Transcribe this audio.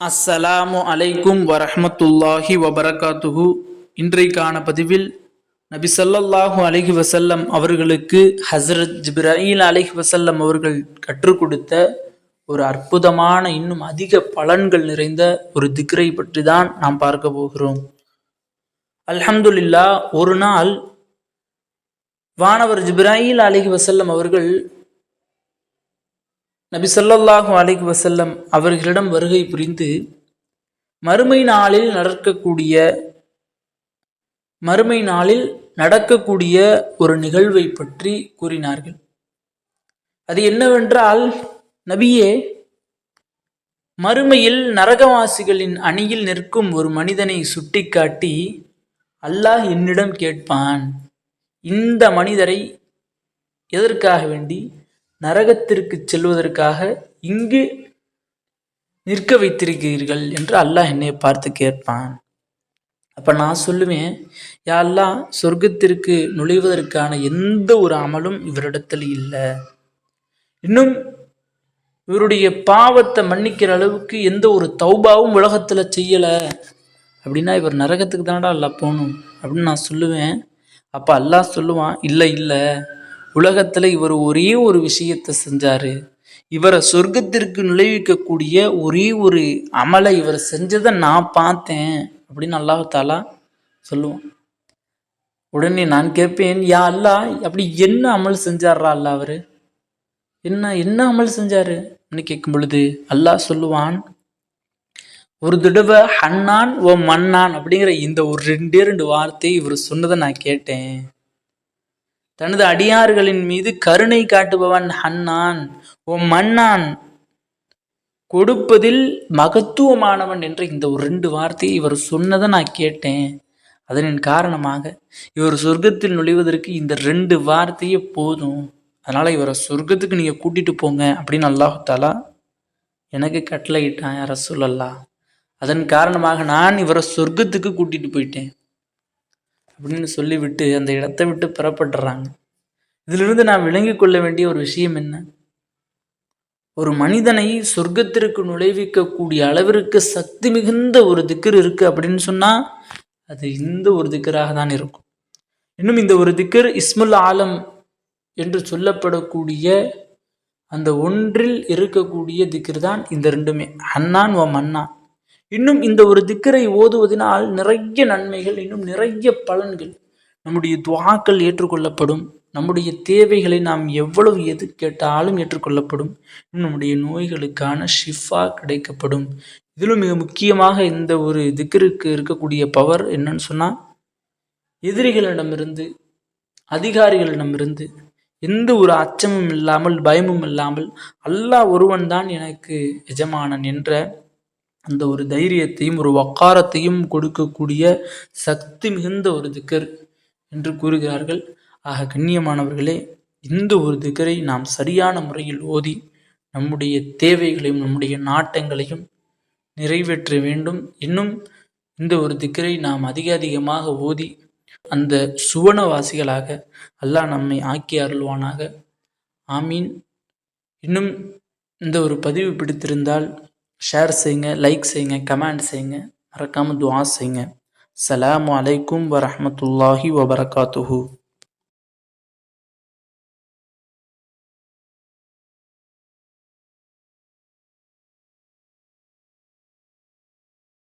அஸ்ஸலாமு அலைக்கும் வரஹமத்துல்லாஹி வபரகாத்துஹு. இன்றைக்கான பதிவில் நபி ஸல்லல்லாஹு அலஹி வசல்லம் அவர்களுக்கு ஹஸ்ரத் ஜிப்ராயில் அலஹி வசல்லம் அவர்கள் கற்றுக் கொடுத்த ஒரு அற்புதமான இன்னும் அதிக பலன்கள் நிறைந்த ஒரு திக்ரை பற்றி தான் நாம் பார்க்க போகிறோம். அல்ஹம்துல்லா ஒரு நாள் வானவர் ஜிப்ராயில் அலஹி வசல்லம் அவர்கள் நபி சொல்லல்லாஹு அலிக் வசல்லம் அவர்களிடம் வருகை புரிந்து மறுமை நாளில் நடக்கக்கூடிய மறுமை நாளில் நடக்கக்கூடிய ஒரு நிகழ்வை பற்றி கூறினார்கள். அது என்னவென்றால் நபியே மறுமையில் நரகவாசிகளின் அணியில் நிற்கும் ஒரு மனிதனை சுட்டிக்காட்டி அல்லாஹ் என்னிடம் கேட்பான். இந்த மனிதரை எதற்காக வேண்டி? நரகத்திற்கு செல்வதற்காக இங்கு நிற்க வைத்திருக்கிறீர்கள் என்று அல்லாஹ் என்னை பார்த்து கேட்பான். அப்போ நான் சொல்லுவேன் யாரெல்லாம் சொர்க்கத்திற்கு நுழைவதற்கான எந்த ஒரு அமலும் இவரிடத்தில் இல்லை. இன்னும் இவருடைய பாவத்தை மன்னிக்கிற அளவுக்கு எந்த ஒரு தௌபாவும் உலகத்தில் செய்யலை. அப்படின்னா இவர் நரகத்துக்கு தானடா அல்லா போகணும் அப்படின்னு நான் சொல்லுவேன். அப்போ அல்லாஹ் சொல்லுவான் இல்லை இல்லை. உலகத்தில் இவர் ஒரே ஒரு விஷயத்தை செஞ்சார். இவரை சொர்க்கத்திற்கு நுழைவிக்கக்கூடிய ஒரே ஒரு அமலை இவர் செஞ்சதை நான் பார்த்தேன் அப்படின்னு அல்லாஹாலா சொல்லுவான். உடனே நான் கேட்பேன் யா அல்லாஹ் அப்படி என்ன அமல் செஞ்சாரா அல்லா அவரு? என்ன என்ன அமல் செஞ்சாரு? அப்படின்னு கேட்கும் பொழுது அல்லாஹ் சொல்லுவான் ஒரு தடவை ஹன்னான் ஓ மன்னான் அப்படிங்கிற இந்த ஒரு ரெண்டே ரெண்டு வார்த்தை இவர் சொன்னதை நான் கேட்டேன். தனது அடியார்களின் மீது கருணை காட்டுபவன் ஹன்னான். ஓ மன்னான் கொடுப்பதில் மகத்துவமானவன் என்ற இந்த ஒரு ரெண்டு வார்த்தையை இவர் சொன்னதை நான் கேட்டேன். அதனின் காரணமாக இவர் சொர்க்கத்தில் நுழைவதற்கு இந்த ரெண்டு வார்த்தையே போதும். அதனால் இவரை சொர்க்கத்துக்கு நீங்கள் கூட்டிகிட்டு போங்க அப்படின்னு அல்லாஹாலா எனக்கு கட்டளையிட்டான் யார சொல்லல்லா அதன் காரணமாக நான் இவரை சொர்க்கத்துக்கு கூட்டிகிட்டு போயிட்டேன். அப்படின்னு சொல்லிவிட்டு அந்த இடத்தை விட்டு பெறப்பட்டுறாங்க இதிலிருந்து நான் விளங்கி கொள்ள வேண்டிய ஒரு விஷயம் என்ன? ஒரு மனிதனை சொர்க்கத்திற்கு நுழைவிக்கக்கூடிய அளவிற்கு சக்தி மிகுந்த ஒரு திக்கர் இருக்கு அப்படின்னு சொன்னா அது இந்த ஒரு திக்கராக தான் இருக்கும். இன்னும் இந்த ஒரு திக்கர் இஸ்முல் ஆலம் என்று சொல்லப்படக்கூடிய அந்த ஒன்றில் இருக்கக்கூடிய திக்கர் தான் இந்த ரெண்டுமே. அண்ணான் ஓ மன்னான். இன்னும் இந்த ஒரு திக்கரை ஓதுவதனால் நிறைய நன்மைகள் இன்னும் நிறைய பலன்கள். நம்முடைய துவாக்கள் ஏற்றுக்கொள்ளப்படும். நம்முடைய தேவைகளை நாம் எவ்வளவு எது கேட்டாலும் ஏற்றுக்கொள்ளப்படும். நம்முடைய நோய்களுக்கான ஷிஃபா கிடைக்கப்படும். இதிலும் மிக முக்கியமாக இந்த ஒரு திக்கருக்கு இருக்கக்கூடிய பவர் என்னன்னு சொன்னால் எதிரிகளிடமிருந்து அதிகாரிகளிடமிருந்து எந்த ஒரு அச்சமும் இல்லாமல் பயமும் இல்லாமல் அல்லாஹ் ஒருவன் தான் எனக்கு எஜமானன் என்ற அந்த ஒரு தைரியத்தையும் ஒரு வக்காரத்தையும் கொடுக்கக்கூடிய சக்தி மிகுந்த ஒரு திக்கர் என்று கூறுகிறார்கள். ஆக கண்ணியமானவர்களே இந்த ஒரு திக்கரை நாம் சரியான முறையில் ஓதி நம்முடைய தேவைகளையும் நம்முடைய நாட்டங்களையும் நிறைவேற்ற வேண்டும். இன்னும் இந்த ஒரு திக்கரை நாம் அதிக அதிகமாக ஓதி அந்த சுவனவாசிகளாக அல்லாஹ் நம்மை ஆக்கி அருள்வானாக. ஆமீன். இன்னும் இந்த ஒரு பதிவு பிடித்திருந்தால் ஷேர் செய்யுங்க லைக் செய்யுங்க கமெண்ட் செய்யுங்க மறக்காமல் துவா செய்யுங்க சலாம் அலைக்கும் வரமத்துல்லாஹி வபரகாத்துஹூ